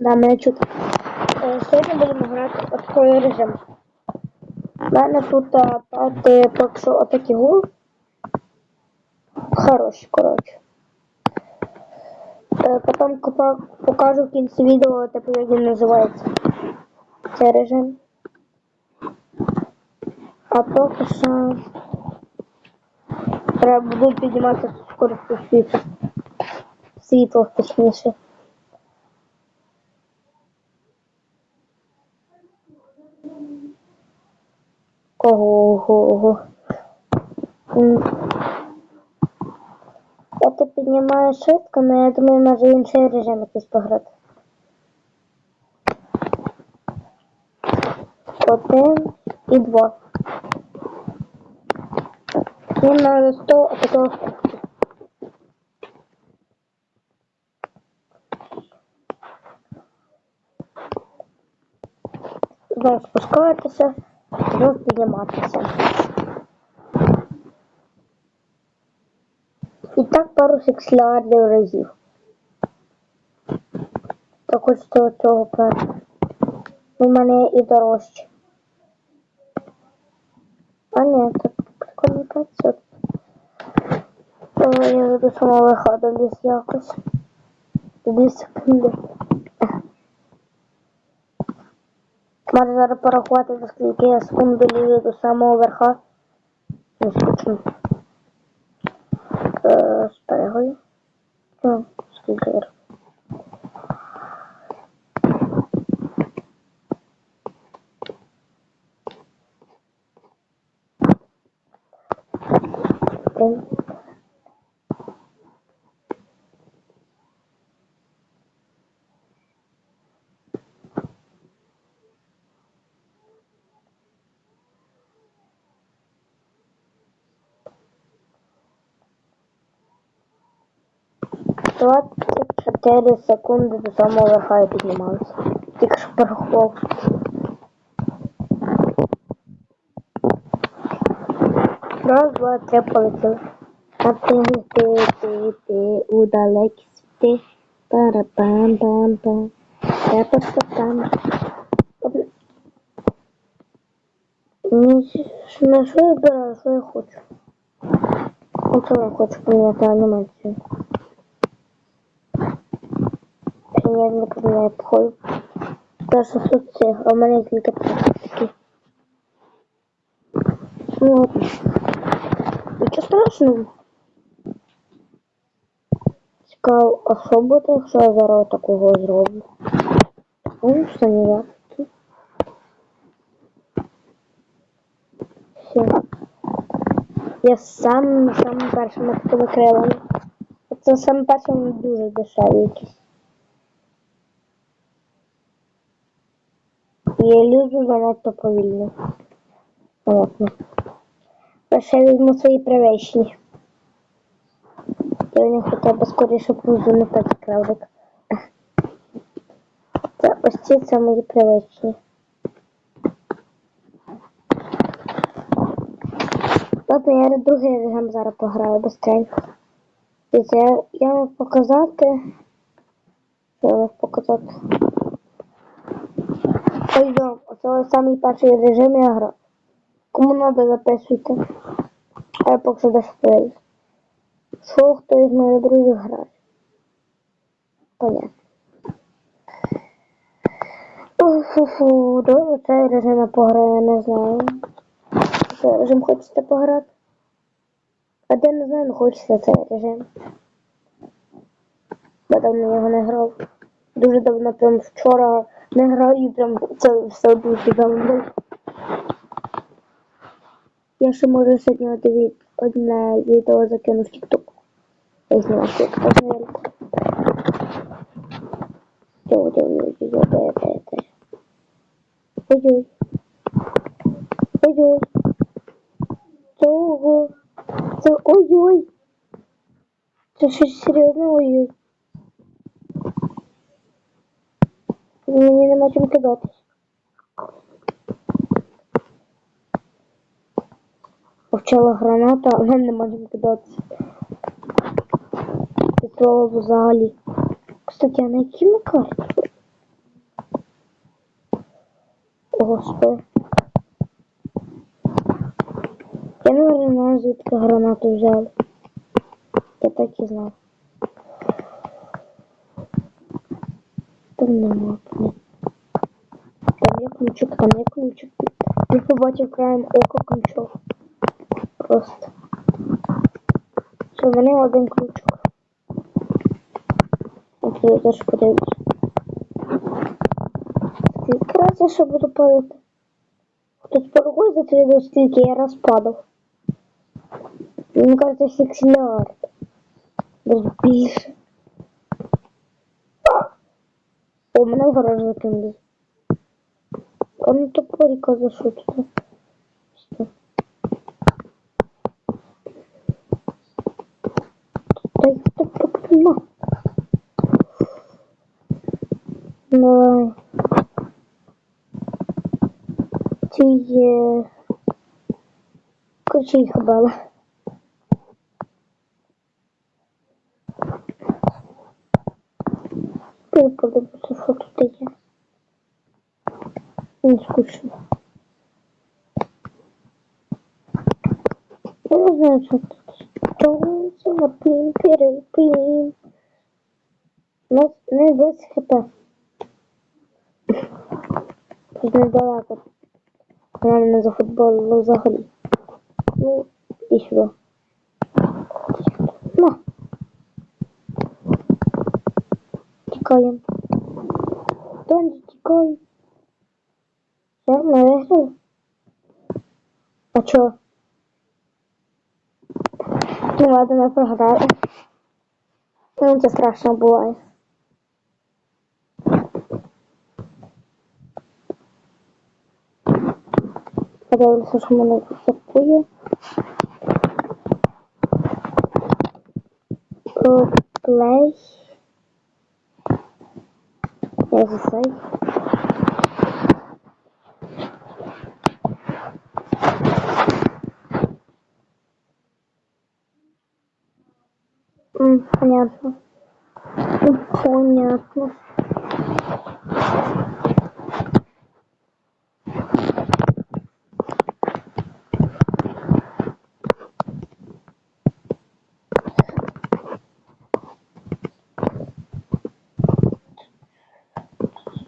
Да, мене чути. Е, Сьогодні будемо грати такий режим. У мене тут а, п'яти поки що отакі гул. Хороші, коротше. Е, Потім покажу в кінці відео, типу, як він називається. Цей режим. А поки що треба буду піднімати скорість світло. Світло, точніше. Ого, ого, ого. Я то піднімаю швидко, але я думаю, може інший режим якийсь пограти. Один і два. Мені надо 100 такого кухні. Знову спускатися, знову підніматися. І так пару сексуальних разів. Так хочеться цього першого. У мене і дорожче. А ні, так прикольно 500. О, я до самого виходу ліз якось. Дві секунди. Може зараз порахувати, за скільки я секунд долізу до самого верха. Не скучно. 24 секунди до самого верха я піднімався. Тільки що порахував. Раз, два, три полетіли. А ти, ти, ти, ти, у далекі світи. Пара-пам-пам-пам. Та-та-та-там. На що я беру, що я хочу? Ну, Оце я хочу поміняти анімацію. Я не поміняю походу. Та що тут це, а в такі. Ну ладно. Нічого страшного. Цікаво, а що буде, якщо я зараз такого зроблю? Ну, що ніяк. Все. Я сам сам першим такими крилами. Це саме першим дуже дешеві якісь. Я люблю занадто повільно. Понятно. Я візьму свої привичні. Я не хоча б скоріше повзу не так кравлик. Це ось ці це мої привичні. Ладно, я другий режим зараз пограю быстренько. Я, я мав показати. Я мав показати? Ой, да, оце самий перший режим я грав. Кому надо записуйте. А я поки що десь. Що хто із моїх друзів грає? Понятно. Фу-фу, добре, цей режим я пограю, я не знаю. Цей режим хочете пограти? А де не знаю, але хочеться цей режим. Я давно його не грав. Дуже давно, прям вчора не грав і прям це все дуже давно. Я ще можу сьогодні одне, одне відео закину в TikTok. Я знімаю TikTok на велику. Ой, ой, ой, ой, ой, ой, ой. Ой-ой. Ой-ой. Цього. Це ой-ой. Це щось серйозне ой-ой. І мені нема чим кидати. Почала граната, а нам нема чим кидатися. Післова взагалі. Кстати, а на які ми карті? Господи. Я наверное знаю, звідки гранату взяли. Я так і знав. Нема. Ні. Там є ключик, там є ключик. Я побачив краєм ока ключок. Просто. Що мене один ключик. От я теж подивлюсь. Скільки раз я ще буду падати? Хтось порахує за цей відео, скільки я раз падав. Мені кажется, сікс. Даже більше. О, мене в гараж закинули. А ну топоріка за що тут? Та їх так покинула. Давай. Ці є... Короче, їх. Подивитися, що тут є. Не скучно. Я не знаю, що тут. Тонці на пін, перепін. У нас не 20 хп. Недалеко. Вона мене зафутболила взагалі. Ну, і сюди. На. Тікаємо. Тонці, тікай. Все, ми виграли. А чого? Ну ладно, ми програли. Ну, це страшно буває. Подивимося, що в мене тут сапує. Плей. Я засай. Понятно. Понятно.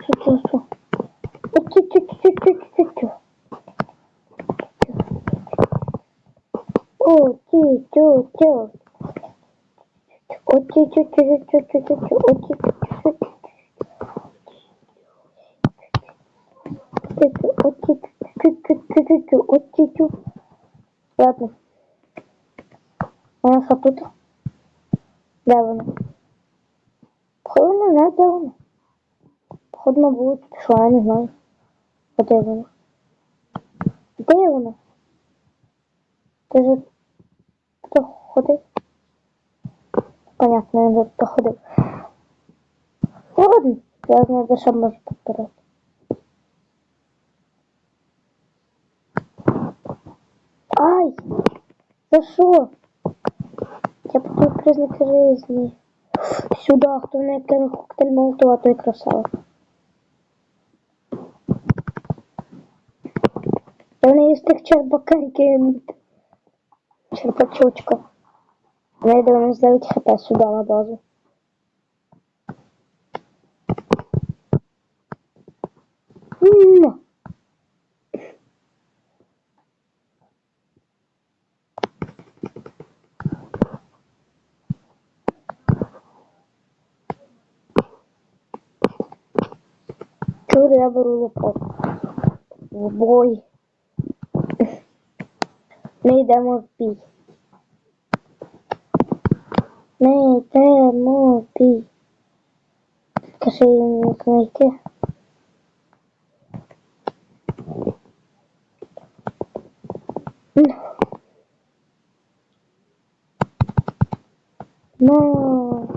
Чу-чу-чу. Чу-чу-чу-чу-чу-чу. О, чу-чу-чу. О, чу-чу-чу-чу-чу-чу. О, чу-чу-чу. О, чу-чу-чу-чу-чу. О, чу-чу. Ладно. Вона що тут? Де вона? Походу не знаю, де вона. Походу вулиці пішла, я не знаю. А де вона? Де вона? Ти же хто ходив? Понятно, я вже походив. Ладно, я знаю, де що може повторити. Ай! За що? Я потім признаки жизни. Сюда, хто не кинув коктейль Молотова, той красава. Не із тих черпаків кинути. Черпачочка. Я йду на 9 хп сюди на базу. Чур я беру лопату. В бой. Ми йдемо в бій. В бій. Кажи їм як знайти. Ну,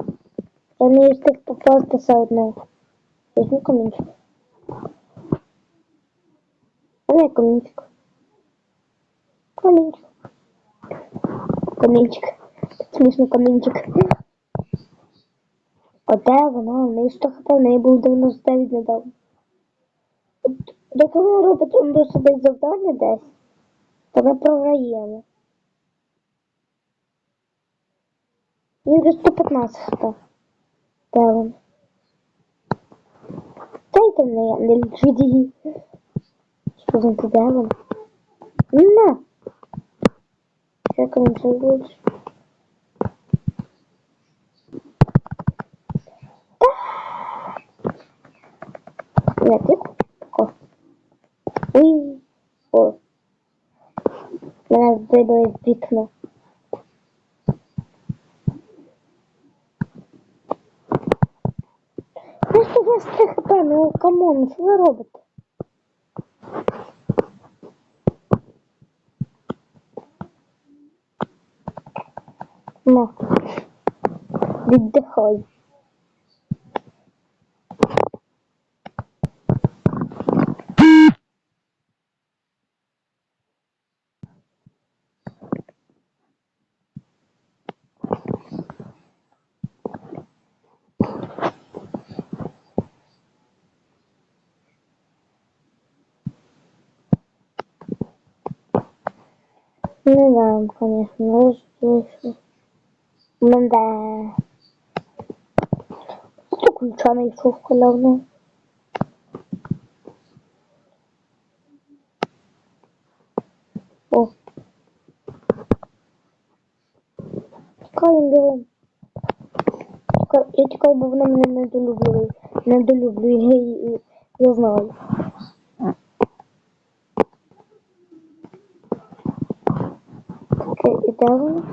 я не встиг попасти все одно. Візьму камінчик. А не камінчик. Камінчик. Камінчик. Смішно камінчик. Де вона? В неї 100 хп, в неї був 99 недавно. До коли робить себе завдання десь, то ми програємо. І вже 115 Де він? Дайте мені, я не лічу її. Що за де він? На! Як він буде? Нет. Уй. О. Мене вибили з вікна. Просто у вас 3 хп, ну камон, що ви робите? Ну. Віддихай. Не знаю, конечно, но слышу. Ну да. Что ключа найшов халявно? О. Тікаємо бігом. Тікай, я тікаю, бо вона мене недолюблює. Недолюблює, я, її- я знаю. М-да.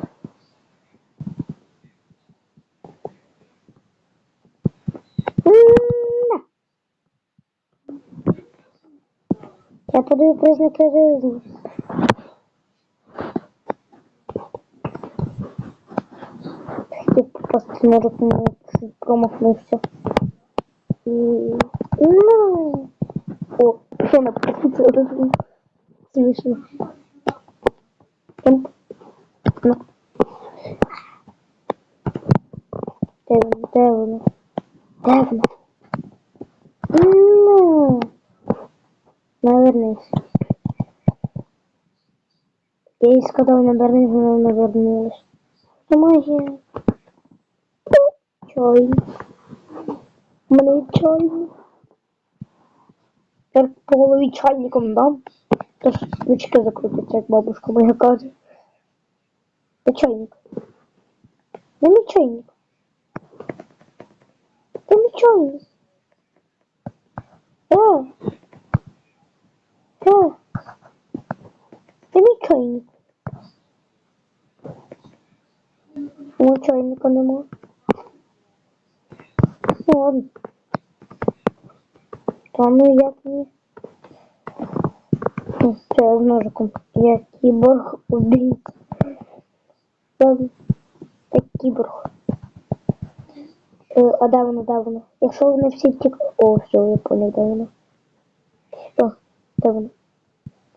Я подаю признаки жизни. Хотів попасти на но чуть промахнувся. І... Ну. О, що на посуду Смішно. Темп. Ну. Де воно? Де воно? Де воно? Ну. Навернись. Я їй сказав навернись, вона навернулась. Чайник. У мене чайник. Я по голові чайником дам. То свічки закрутяться, як бабушка моя каже. Де чайник? Де мій чайник? Де мій чайник? Е! Е! Де мій чайник? Мого чайника нема. Ну ладно. Та ну як? Ну, Це з ножиком. Я кіборг убийця. Ладно. Я кіборг. Е, а де воно, де воно? Якщо вони всі тік... О, все, я понял, де воно. О, де воно?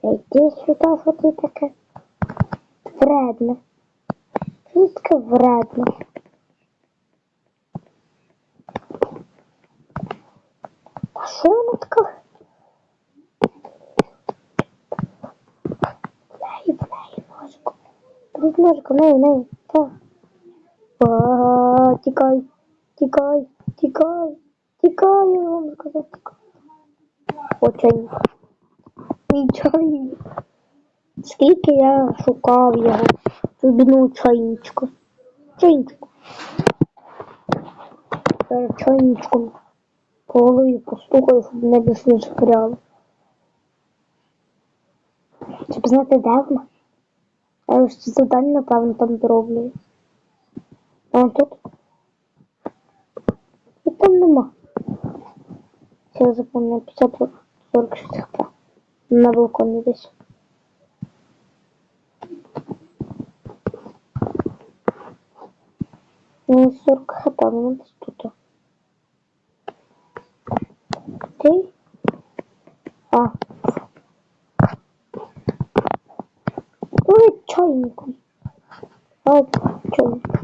Йди сюди, що ти таке? Вредне. Ти таке вредне. А що таке? В неї, в неї ножиком. Беріть ножиком, в неї, в неї. Так. А, тікай, тікай, тікай, тікай, я вам сказав, тікай. О, чайник. Скільки я шукав його, цю бідну чайничку. Чайничку. Чайничком по голові постукаю, щоб не шпиряло. Щоб знати, де вона. Я ці завдання, напевно, там дороблю. А тут? І там нема. Я запомнив 50 46 хп. На балконі десь. Ну, 40 хп, ну десь тут. Ти? А. Ой, чайником. А, чайник.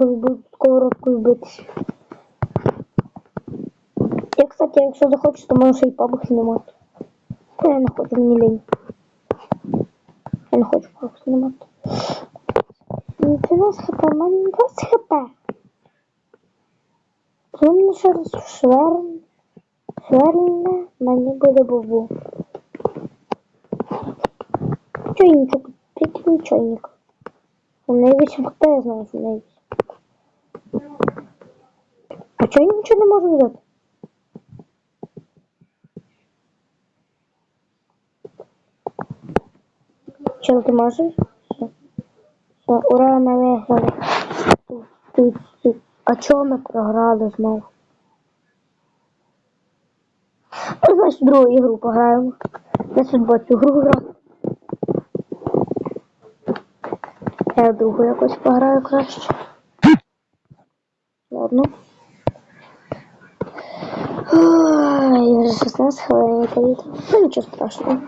Павлові будуть сковородкою битися. Я, кстати, якщо захочеш, то можеш і папу знімати. Та я не хочу, мені лінь. Я не хочу папу знімати. Ну, 13 хп, у мене 20 хп. Мені ще раз шверн. Шверне, мені буде бубу. Чайничок, тільки чайник. У неї 8 хп, я знаю, що в неї 8. А чого я нічого не можу взяти? Чел, ти можеш? Все. Все, ура, ми виграли. А чого ми програли знову? Ну, значить, другу ігру пограємо. Я судьба цю гру грав. Я другу якось пограю краще. Ладно. Ой, вже 16 хвилин та. Ну нічого страшного.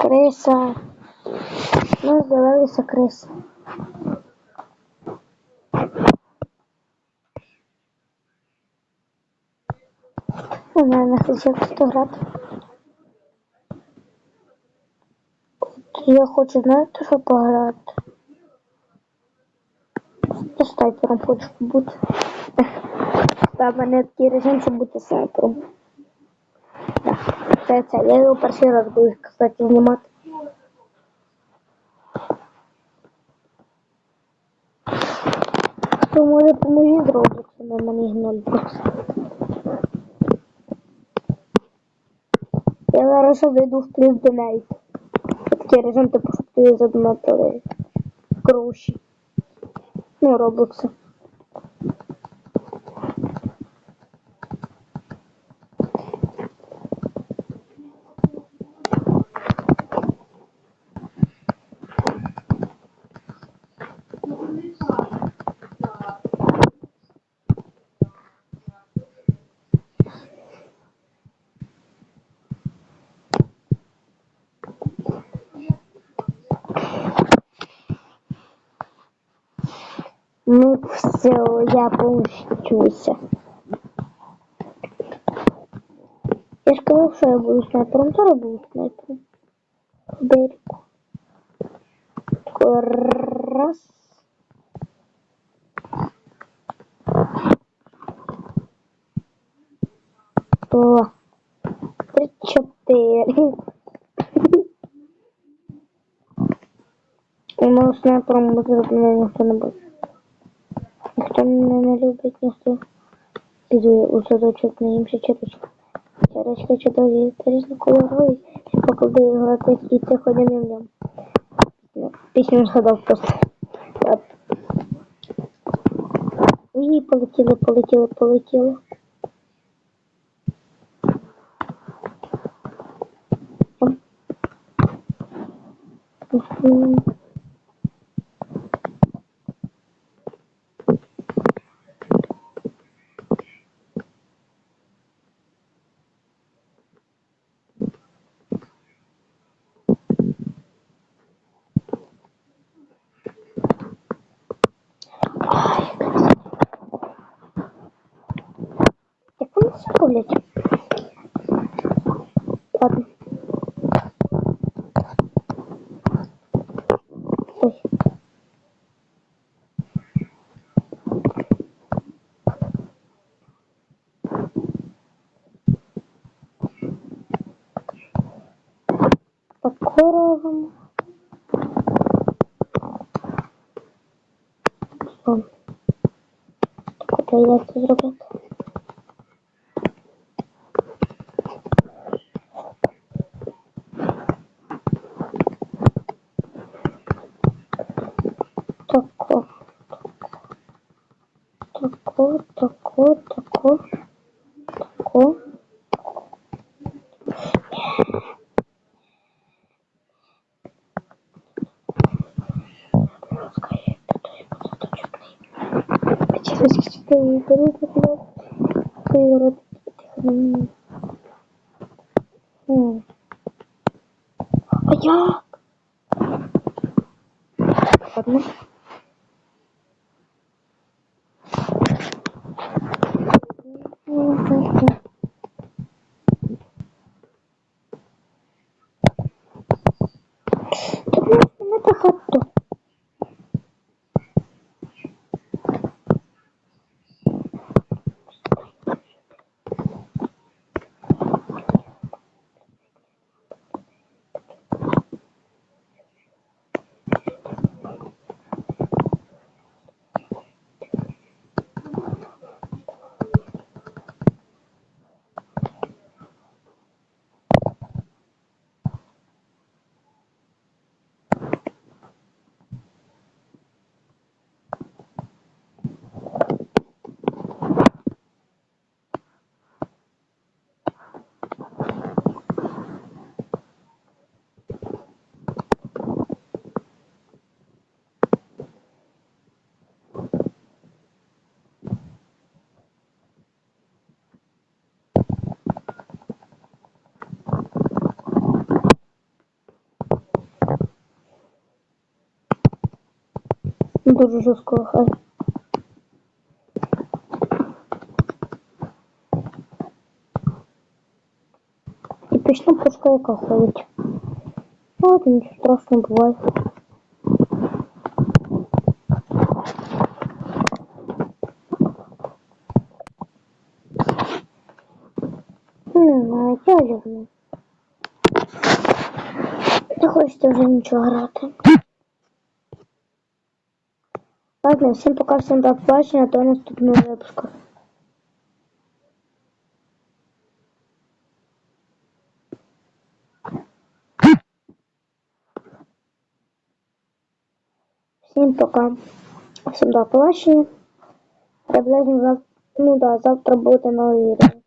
Криса. Ну, з'явилися криси. У мене хочу просто грати. Я хочу, знаєте, що пограти? Я снайпером хочу бути. Та в режим, щоб бути снайпером. Так, це. Я його перший раз буду, кстати, знімати. Хто може поможіть зробити, на мене ноль просто. Я зараз зайду в плюс донейт. Такий режим, типу, щоб тобі задонатили гроші. Роблокси. Ну, все, я помщуся. Я ж що я буду снайпером, то я буду снайпером. Берегу. Раз. Два. Три, чотири. У мене снайпером буде ніхто буде. Мене не любить, ніхто. Піду я у садочок наїмся черечка. Черечка чудові та різнокольорові. І покладу грати і тихо ням-ням. Ну, Пісню згадав просто. От. І полетіли, полетіли, полетіли. Мгм. Це роблять? Ладно. Ой. Тако робимо. О. Тако як це зробити? Тако. Тако, тако, тако. Тако. А як? Ладно. Дуже жорстко хай. І пічна пушка, яка ходить. От нічого страшного буває. Не знаю, я люблю. Не хочеться вже нічого грати. Ладно, всім пока, всім до побачення, до наступного випуску. Всім пока. Всім до побачення. Приблизно завтра, ну да, завтра буде новий відео.